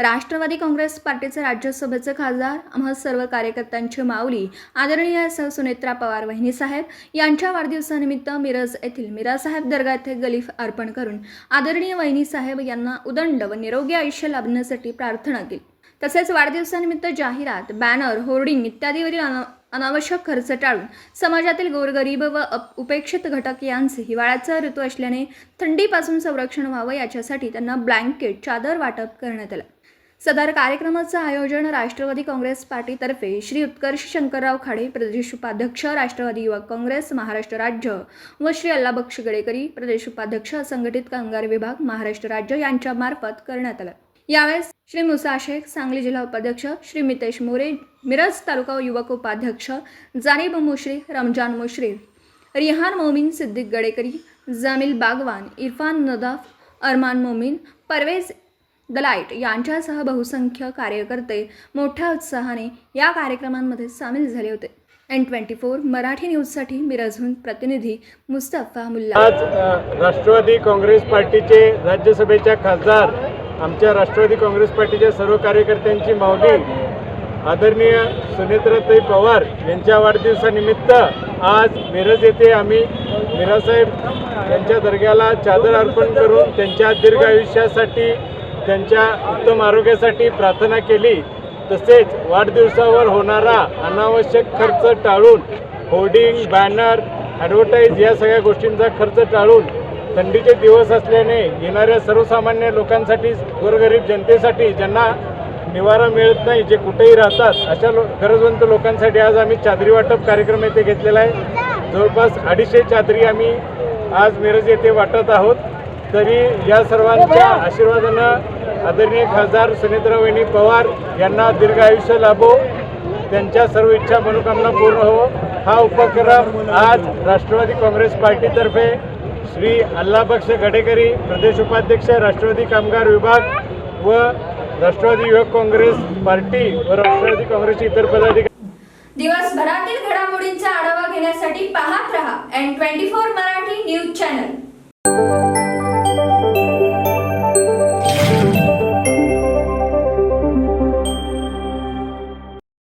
राष्ट्रवादी काँग्रेस पार्टीचे राज्यसभेचे खासदार आम्हा सर्व कार्यकर्त्यांची माऊली आदरणीय सह सुनेत्रा पवार वहिनीसाहेब यांच्या वाढदिवसानिमित्त मिरज येथील मिराजसाहेब दर्गा येथे गलीफ अर्पण करून आदरणीय वहिनीसाहेब यांना उदंड व निरोगी आयुष्य लाभण्यासाठी प्रार्थना केली. तसेच वाढदिवसानिमित्त जाहिरात बॅनर होर्डिंग इत्यादीवरील अना अनावश्यक खर्च टाळून समाजातील गोरगरीब व अप उपेक्षित घटक यांचे हिवाळ्याचा ऋतू असल्याने थंडीपासून संरक्षण व्हावं याच्यासाठी त्यांना ब्लँकेट चादर वाटप करण्यात आलं. सदर कार्यक्रमाचं आयोजन राष्ट्रवादी काँग्रेस पार्टीतर्फे श्री उत्कर्ष शंकरराव खाडे प्रदेश उपाध्यक्ष राष्ट्रवादी युवक काँग्रेस महाराष्ट्र राज्य व श्री अल्लाबक्ष गडेकरी प्रदेश उपाध्यक्ष संघटित कामगार विभाग महाराष्ट्र राज्य यांच्यामार्फत करण्यात आलं. यावेळेस श्री मुसा शेख सांगली जिल्हा उपाध्यक्ष श्री मितेश मोरे मिरज तालुका युवक उपाध्यक्ष जानीब मुश्रीफ रमजान मुश्रीफ रिहान मोमीन सिद्दीक गडेकरी जामिल बागवान इरफान नदाफ अरमान मोमीन परवेज दलाईट यांच्यासह बहुसंख्य कार्यकर्ते मोठ्या उत्साहाने या कार्यक्रमांमध्ये सामील झाले होते. एन ट्वेंटी फोर मराठी न्यूजसाठी मिरजहून प्रतिनिधी मुस्तफा मुल्ला. आज राष्ट्रवादी काँग्रेस पार्टीचे राज्यसभेच्या खासदार आमच्या राष्ट्रवादी काँग्रेस पार्टीच्या सर्व कार्यकर्त्यांची मावली आदरणीय सुनेत्राताई पवार यांच्या वाढदिवसानिमित्त आज मिरज येथे आम्ही मिरासाहेब यांच्या दर्ग्याला चादर अर्पण करून त्यांच्या दीर्घ आयुष्यासाठी त्यांच्या उत्तम आरोग्यासाठी प्रार्थना केली. तसेच वाढदिवसावर होणारा अनावश्यक खर्च टाळून होर्डिंग बॅनर ॲडव्हर्टाईज या सगळ्या गोष्टींचा खर्च टाळून थंडीचे दिवस असल्याने येणाऱ्या सर्वसामान्य लोकांसाठी गोरगरीब जनतेसाठी ज्यांना निवारा मिळत नाही जे कुठेही राहतात अशा लो गरजवंत लोकांसाठी आज आम्ही चादरी वाटप कार्यक्रम येथे घेतलेला आहे. जवळपास अडीचशे चादरी आम्ही आज मिरज येथे वाटत आहोत. तरी या सर्वांच्या आशीर्वादानं आदरणीय खासदार सुनेत्रावहिनी पवार यांना दीर्घ आयुष्य लाभो. त्यांच्या सर्व इच्छा मनोकामना पूर्ण हो. हा उपक्रम आज राष्ट्रवादी काँग्रेस पार्टीतर्फे श्री अल्लाबक्ष गडेकरी प्रदेश उपाध्यक्ष राष्ट्रवादी कामगार विभाग व राष्ट्रवादी युवक काँग्रेस पार्टी व राष्ट्रवादी काँग्रेसचे इतर पदाधिकारी दिवसभरातील घडामोडींचा आढावा घेण्यासाठी पाहत रहा एन ट्वेंटी फोर मराठी.